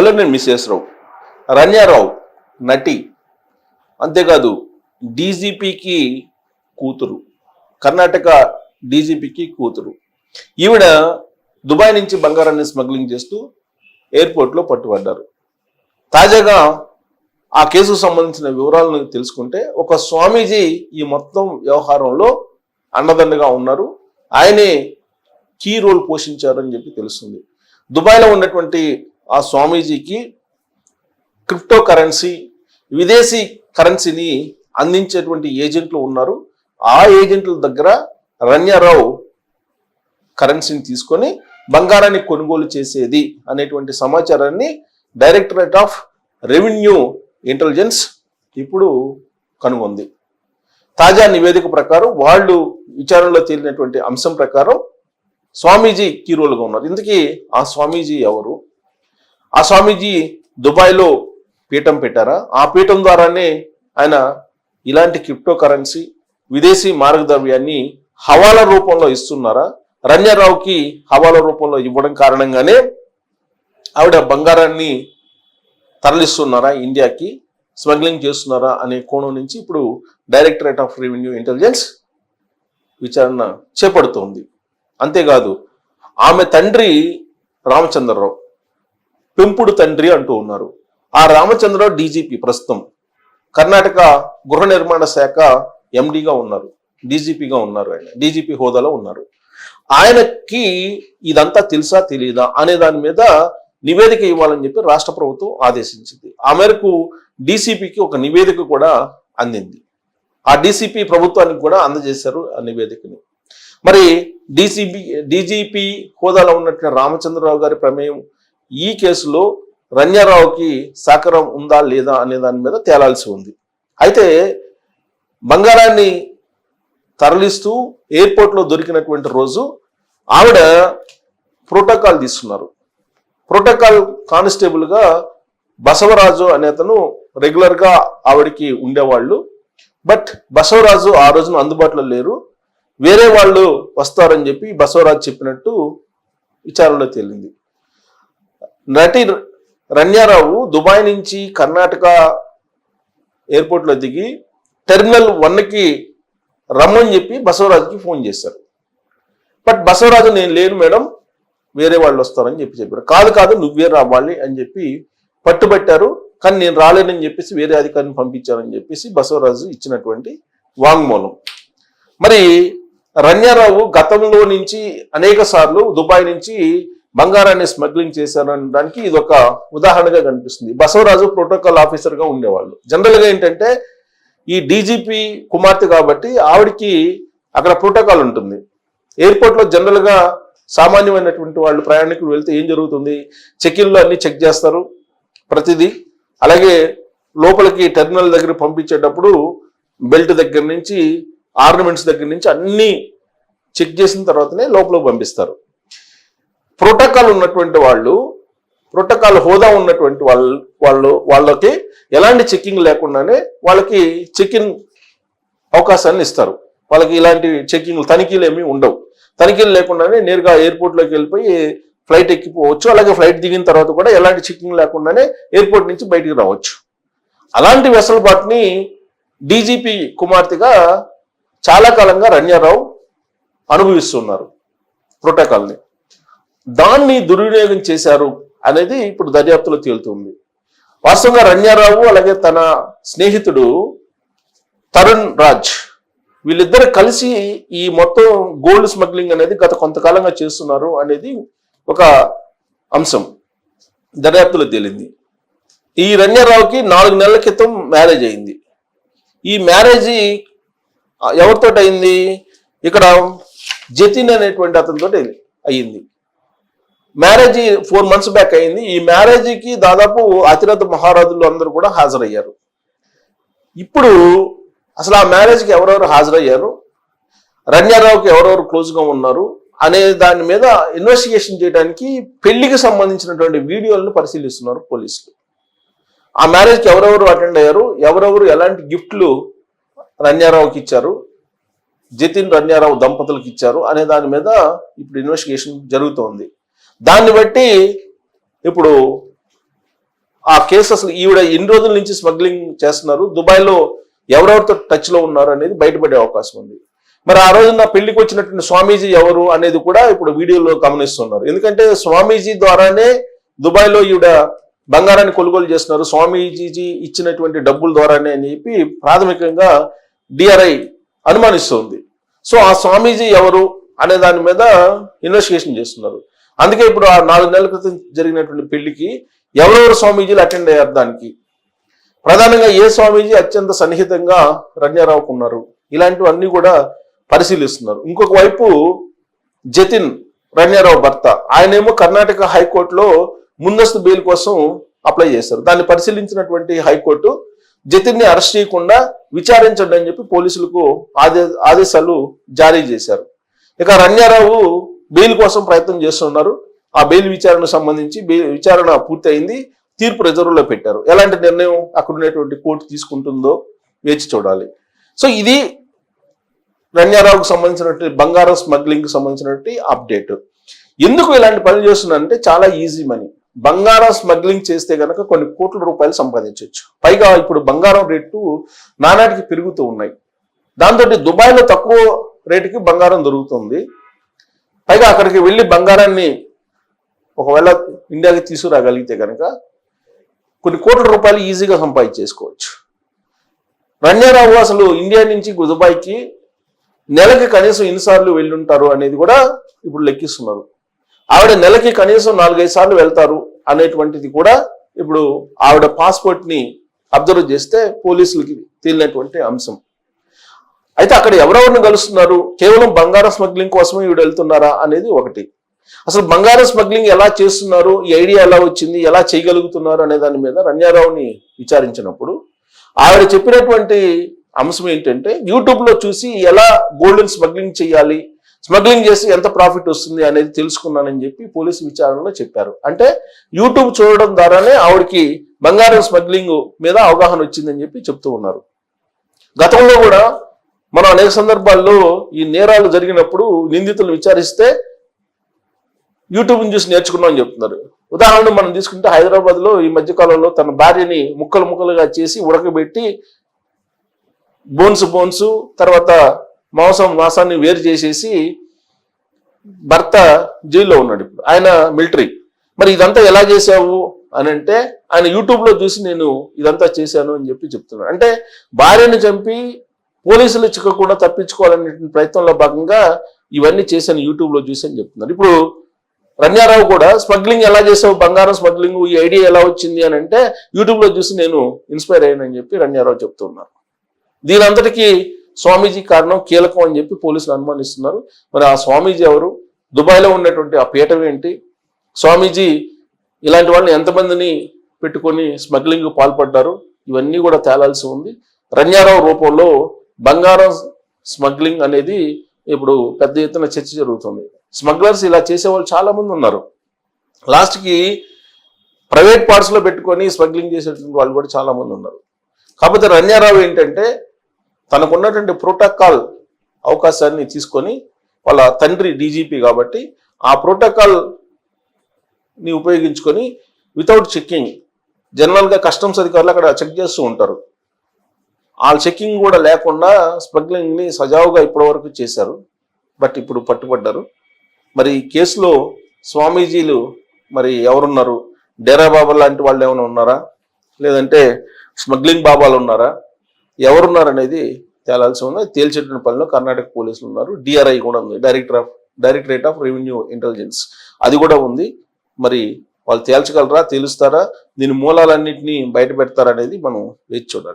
కల్లెని missus రావు రణ్యారావు నటి. అంతేకాదు డీజీపీకి కూతురు. కర్ణాటక డీజీపీకి కూతురు. ఈవిడ దుబాయ్ నుంచి బంగారాన్ని స్మగ్లింగ్ చేస్తూ ఎయిర్పోర్ట్లో పట్టుబడ్డారు. తాజాగా ఆ కేసుకు సంబంధించిన వివరాలను తెలుసుకుంటే ఒక స్వామీజీ ఈ మొత్తం వ్యవహారంలో అండదండగా ఉన్నారు. ఆయనే కీ రోల్ పోషించారని చెప్పి తెలుస్తుంది. దుబాయ్లో ఉన్నటువంటి ఆ స్వామీజీకి క్రిప్టో కరెన్సీ విదేశీ కరెన్సీని అందించేటువంటి ఏజెంట్లు ఉన్నారు. ఆ ఏజెంట్ల దగ్గర రణ్యారావు కరెన్సీని తీసుకొని బంగారాన్ని కొనుగోలు చేసేది అనేటువంటి సమాచారాన్ని డైరెక్టరేట్ ఆఫ్ రెవెన్యూ ఇంటెలిజెన్స్ ఇప్పుడు కనుగొంది. తాజా నివేదిక ప్రకారం వాళ్ళు విచారణలో తేలినటువంటి అంశం ప్రకారం స్వామీజీ కీరోలుగా ఉన్నారు. ఇందుకీ ఆ స్వామీజీ ఎవరు? ఆ స్వామీజీ దుబాయ్లో పీఠం పెట్టారా? ఆ పీఠం ద్వారానే ఆయన ఇలాంటి క్రిప్టో కరెన్సీ విదేశీ మార్గద్రవ్యాన్ని హవాలా రూపంలో ఇస్తున్నారా? రంజారావుకి హవాలా రూపంలో ఇవ్వడం కారణంగానే ఆవిడ బంగారాన్ని తరలిస్తున్నారా? ఇండియాకి స్మగ్లింగ్ చేస్తున్నారా అనే కోణం నుంచి ఇప్పుడు డైరెక్టరేట్ ఆఫ్ రెవెన్యూ ఇంటెలిజెన్స్ విచారణ చేపడుతోంది. అంతేకాదు ఆమె తండ్రి రామచంద్రరావు పెంపుడు తండ్రి అంటూ ఉన్నారు. ఆ రామచంద్రరావు డీజీపీ ప్రస్తుతం. కర్ణాటక గృహ నిర్మాణ శాఖ ఎండిగా ఉన్నారు. డీజీపీగా ఉన్నారు ఆయన. డీజీపీ హోదాలో ఉన్నారు. ఆయనకి ఇదంతా తెలుసా తెలియదా అనే దాని మీద నివేదిక ఇవ్వాలని చెప్పి రాష్ట్ర ప్రభుత్వం ఆదేశించింది. ఆ మేరకు డీసీపీకి ఒక నివేదిక కూడా అందింది. ఆ డీసీపీ ప్రభుత్వానికి కూడా అందజేశారు ఆ నివేదికని. మరి డీసీపీ డీజీపీ హోదాలో ఉన్నట్టు రామచంద్రరావు గారి ప్రమేయం ఈ కేసులో రంజారావుకి సహకారం ఉందా లేదా అనే దాని మీద తేలాల్సి ఉంది. అయితే బంగారాన్ని తరలిస్తూ ఎయిర్పోర్ట్లో దొరికినటువంటి రోజు ఆవిడ ప్రోటోకాల్ తీసుకున్నారు ప్రోటోకాల్ కానిస్టేబుల్గా బసవరాజు అనే అతను రెగ్యులర్గా ఆవిడకి ఉండేవాళ్ళు. బట్ బసవరాజు ఆ రోజున అందుబాటులో లేరు. వేరే వాళ్ళు వస్తారని చెప్పి బసవరాజు చెప్పినట్టు విచారణలో తేలింది. నటి రణ్యారావు దుబాయ్ నుంచి కర్ణాటక ఎయిర్పోర్ట్లో దిగి టెర్మినల్ వన్కి రమ్మని చెప్పి బసవరాజుకి ఫోన్ చేశారు. బట్ బసవరాజు నేను లేను మేడం వేరే వాళ్ళు వస్తారని చెప్పి చెప్పారు. కాదు కాదు నువ్వే రావాలి అని చెప్పి పట్టుబట్టారు. కానీ నేను రాలేనని చెప్పేసి వేరే అధికారిని పంపించారని చెప్పేసి బసవరాజు ఇచ్చినటువంటి వాంగ్మూలం. మరి రణ్యారావు గతంలో నుంచి అనేక సార్లు దుబాయ్ నుంచి బంగారాన్ని స్మగ్లింగ్ చేశారు అనడానికి ఇది ఒక ఉదాహరణగా కనిపిస్తుంది. బసవరాజు ప్రోటోకాల్ ఆఫీసర్గా ఉండేవాళ్ళు. జనరల్గా ఏంటంటే ఈ డీజీపీ కుమార్తె కాబట్టి ఆవిడకి అక్కడ ప్రోటోకాల్ ఉంటుంది. ఎయిర్పోర్ట్లో జనరల్గా సామాన్యమైనటువంటి వాళ్ళు ప్రయాణికులు వెళ్తే ఏం జరుగుతుంది? చెక్-ఇన్లో అన్ని చెక్ చేస్తారు ప్రతిదీ. అలాగే లోపలికి టెర్మినల్ దగ్గర పంపించేటప్పుడు బెల్ట్ దగ్గర నుంచి ఆర్నమెంట్స్ దగ్గర నుంచి అన్నీ చెక్ చేసిన తర్వాతనే లోపలికి పంపిస్తారు. ప్రోటోకాల్ ఉన్నటువంటి వాళ్ళు ప్రోటోకాల్ హోదా ఉన్నటువంటి వాళ్ళు వాళ్ళు వాళ్ళకి ఎలాంటి చెక్కింగ్ లేకుండానే వాళ్ళకి చెక్కింగ్ అవకాశాన్ని ఇస్తారు. వాళ్ళకి ఇలాంటి చెక్కింగ్లు తనిఖీలు ఏమీ ఉండవు. తనిఖీలు లేకుండానే నేరుగా ఎయిర్పోర్ట్లోకి వెళ్ళిపోయి ఫ్లైట్ ఎక్కిపోవచ్చు అలాగే ఫ్లైట్ దిగిన తర్వాత కూడా ఎలాంటి చెక్కింగ్ లేకుండానే ఎయిర్పోర్ట్ నుంచి బయటికి రావచ్చు. అలాంటి వెసలుబాటుని డీజీపీ కుమార్తెగా చాలా కాలంగా రణ్యారావు అనుభవిస్తున్నారు ప్రోటోకాల్ని. దాన్ని దుర్వినియోగం చేశారు అనేది ఇప్పుడు దర్యాప్తులో తేలుతుంది. వాస్తవంగా రణ్యారావు అలాగే తన స్నేహితుడు తరుణ్ రాజ్ వీళ్ళిద్దరు కలిసి ఈ మొత్తం గోల్డ్ స్మగ్లింగ్ అనేది గత కొంతకాలంగా చేస్తున్నారు అనేది ఒక అంశం దర్యాప్తులో తేలింది. ఈ రణ్యారావుకి నాలుగు నెలల క్రితం మ్యారేజ్ అయింది. ఈ మ్యారేజ్ ఎవరితో అయింది? ఇక్కడ జతిన్ అనేటువంటి అతనితో అయింది. మ్యారేజ్ ఫోర్ మంత్స్ బ్యాక్ అయింది. ఈ మ్యారేజ్కి దాదాపు అతిరథ మహారాజులు అందరూ కూడా హాజరయ్యారు. ఇప్పుడు అసలు ఆ మ్యారేజ్కి ఎవరెవరు హాజరయ్యారు? రణ్యారావుకి ఎవరెవరు క్లోజ్గా ఉన్నారు? అనే దాని మీద ఇన్వెస్టిగేషన్ చేయడానికి పెళ్ళికి సంబంధించినటువంటి వీడియోలను పరిశీలిస్తున్నారు పోలీసులు. ఆ మ్యారేజ్కి ఎవరెవరు అటెండ్ అయ్యారు? ఎవరెవరు ఎలాంటి గిఫ్ట్లు రణ్యారావుకి ఇచ్చారు? జతిన్ రన్యారావు దంపతులకు ఇచ్చారు? అనే దాని మీద ఇప్పుడు ఇన్వెస్టిగేషన్ జరుగుతోంది. దాన్ని బట్టి ఇప్పుడు ఆ కేసు అసలు ఈవిడ ఎన్ని రోజుల నుంచి స్మగ్లింగ్ చేస్తున్నారు? దుబాయ్లో ఎవరెవరితో టచ్లో ఉన్నారు అనేది బయటపడే అవకాశం ఉంది. మరి ఆ రోజు నా పెళ్ళికి వచ్చినటువంటి స్వామీజీ ఎవరు అనేది కూడా ఇప్పుడు వీడియోలో గమనిస్తున్నారు. ఎందుకంటే స్వామీజీ ద్వారానే దుబాయ్లో ఈవిడ బంగారాన్ని కొనుగోలు చేస్తున్నారు. స్వామీజీ ఇచ్చినటువంటి డబ్బుల ద్వారానే అని చెప్పి ప్రాథమికంగా డిఆర్ఐ అనుమానిస్తుంది. సో ఆ స్వామీజీ ఎవరు అనే దాని మీద ఇన్వెస్టిగేషన్ చేస్తున్నారు. అందుకే ఇప్పుడు ఆ నాలుగు నెలల క్రితం జరిగినటువంటి పెళ్ళికి ఎవరెవరు స్వామీజీలు అటెండ్ అయ్యారు దానికి? ప్రధానంగా ఏ స్వామీజీ అత్యంత సన్నిహితంగా రంజారావుకు ఉన్నారు? ఇలాంటివన్నీ కూడా పరిశీలిస్తున్నారు. ఇంకొక వైపు జతిన్ రంజారావు భర్త ఆయనేమో కర్ణాటక హైకోర్టులో ముందస్తు బెయిల్ కోసం అప్లై చేశారు. దాన్ని పరిశీలించినటువంటి హైకోర్టు జతిన్ని అరెస్ట్ చేయకుండా విచారించండి అని చెప్పి పోలీసులకు ఆదే ఆదేశాలు జారీ చేశారు. ఇక రంజారావు బెయిల్ కోసం ప్రయత్నం చేస్తున్నారు. ఆ బెయిల్ విచారణకు సంబంధించి బెయిల్ విచారణ పూర్తయింది. తీర్పు రిజర్వ్లో పెట్టారు. ఎలాంటి నిర్ణయం అక్కడ ఉన్నటువంటి కోర్టు తీసుకుంటుందో వేచి చూడాలి. సో ఇది రంజారావుకు సంబంధించినటువంటి బంగారం స్మగ్లింగ్ సంబంధించినటువంటి అప్డేట్. ఎందుకు ఇలాంటి పనులు చేస్తున్నారంటే చాలా ఈజీ మనీ. బంగారం స్మగ్లింగ్ చేస్తే కనుక కొన్ని కోట్ల రూపాయలు సంపాదించవచ్చు పైగా ఇప్పుడు బంగారం రేటు నానాటికి పెరుగుతూ ఉన్నాయి. దాంతో దుబాయ్లో తక్కువ రేటుకి బంగారం దొరుకుతుంది. పైగా అక్కడికి వెళ్ళి బంగారాన్ని ఒకవేళ ఇండియాకి తీసుకురాగలిగితే కనుక కొన్ని కోట్ల రూపాయలు ఈజీగా సంపాదించేసుకోవచ్చు. రన్యారావు అసలు ఇండియా నుంచి దుబాయ్కి నెలకి కనీసం ఎన్నిసార్లు వెళ్ళుంటారు అనేది కూడా ఇప్పుడు లెక్కిస్తున్నారు. ఆవిడ నెలకి కనీసం నాలుగైదు సార్లు వెళ్తారు అనేటువంటిది కూడా ఇప్పుడు ఆవిడ పాస్పోర్ట్ని అబ్జర్వ్ చేస్తే పోలీసులకి తేలినటువంటి అంశం. అయితే అక్కడ ఎవరెవరిని కలుస్తున్నారు? కేవలం బంగారం స్మగ్లింగ్ కోసమే వీడు వెళ్తున్నారా అనేది ఒకటి. అసలు బంగారం స్మగ్లింగ్ ఎలా చేస్తున్నారు? ఈ ఐడియా ఎలా వచ్చింది? ఎలా చేయగలుగుతున్నారు అనే దాని మీద రంజారావుని విచారించినప్పుడు ఆవిడ చెప్పినటువంటి అంశం ఏంటంటే యూట్యూబ్లో చూసి ఎలా గోల్డెన్ స్మగ్లింగ్ చేయాలి? స్మగ్లింగ్ చేసి ఎంత ప్రాఫిట్ వస్తుంది అనేది తెలుసుకున్నానని చెప్పి పోలీసు విచారణలో చెప్పారు. అంటే యూట్యూబ్ చూడడం ద్వారానే ఆవిడకి బంగారం స్మగ్లింగ్ మీద అవగాహన వచ్చిందని చెప్పి చెప్తూ ఉన్నారు. గతంలో కూడా మనం అనేక సందర్భాల్లో ఈ నేరాలు జరిగినప్పుడు నిందితులు విచారిస్తే యూట్యూబ్ని చూసి నేర్చుకున్నామని చెప్తున్నారు. ఉదాహరణ మనం తీసుకుంటే హైదరాబాద్లో ఈ మధ్యకాలంలో తన భార్యని ముక్కలు ముక్కలుగా చేసి ఉడకబెట్టి బోన్స్ బోన్స్ తర్వాత మాంసం మాంసాన్ని వేరు చేసేసి భర్త జైల్లో ఉన్నాడు ఇప్పుడు. ఆయన మిలిటరీ. మరి ఇదంతా ఎలా చేసావు అని అంటే ఆయన యూట్యూబ్లో చూసి నేను ఇదంతా చేశాను అని చెప్పి చెప్తున్నాను అంటే భార్యను చంపి పోలీసులు చిక్కకుండా తప్పించుకోవాలనే ప్రయత్నంలో భాగంగా ఇవన్నీ చేశాను యూట్యూబ్లో చూసి అని చెప్తున్నారు. ఇప్పుడు రన్యారావు కూడా స్మగ్లింగ్ ఎలా చేసావు? బంగారం స్మగ్లింగ్ ఈ ఐడియా ఎలా వచ్చింది అని అంటే యూట్యూబ్లో చూసి నేను ఇన్స్పైర్ అయ్యానని చెప్పి రన్యారావు చెప్తున్నారు దీని స్వామీజీ కారణం కీలకం అని చెప్పి పోలీసులు అనుమానిస్తున్నారు. మరి ఆ స్వామీజీ ఎవరు? దుబాయ్లో ఉన్నటువంటి ఆ పీఠం ఏంటి? స్వామీజీ ఇలాంటి వాళ్ళని ఎంతమందిని పెట్టుకొని స్మగ్లింగ్ పాల్పడ్డారు? ఇవన్నీ కూడా తేలాల్సి ఉంది. రన్యారావు రూపంలో బంగారం స్మగ్లింగ్ అనేది ఇప్పుడు పెద్ద ఎత్తున చర్చ జరుగుతుంది. స్మగ్లర్స్ ఇలా చేసేవాళ్ళు చాలా మంది ఉన్నారు. లాస్ట్కి ప్రైవేట్ పార్ట్స్లో పెట్టుకొని స్మగ్లింగ్ చేసేటువంటి వాళ్ళు కూడా చాలామంది ఉన్నారు. కాకపోతే రన్యారావు ఏంటంటే తనకున్నటువంటి ప్రోటోకాల్ అవకాశాన్ని తీసుకొని వాళ్ళ తండ్రి డీజీపీ కాబట్టి ఆ ప్రోటోకాల్ని ఉపయోగించుకొని వితౌట్ చెక్కింగ్ జనరల్గా కస్టమ్స్ అధికారులు అక్కడ చెక్ చేస్తూ ఉంటారు. ఆ చెక్కింగ్ కూడా లేకుండా స్మగ్లింగ్ని సజావుగా ఇప్పటివరకు చేశారు. బట్ ఇప్పుడు పట్టుబడ్డారు. మరి ఈ కేసులో స్వామీజీలు మరి ఎవరున్నారు? డేరా బాబా లాంటి వాళ్ళు ఏమైనా ఉన్నారా? లేదంటే స్మగ్లింగ్ బాబాలు ఉన్నారా? ఎవరున్నారు అనేది తేలాల్సి ఉంది. తేల్చేటువంటి పనిలో కర్ణాటక పోలీసులు ఉన్నారు. డిఆర్ఐ కూడా ఉంది. Director of directorate of revenue intelligence అది కూడా ఉంది. మరి వాళ్ళు తేల్చగలరా? తేలుస్తారా? దీని మూలాలన్నింటినీ బయట పెడతారా అనేది మనం వేచి చూడాలి.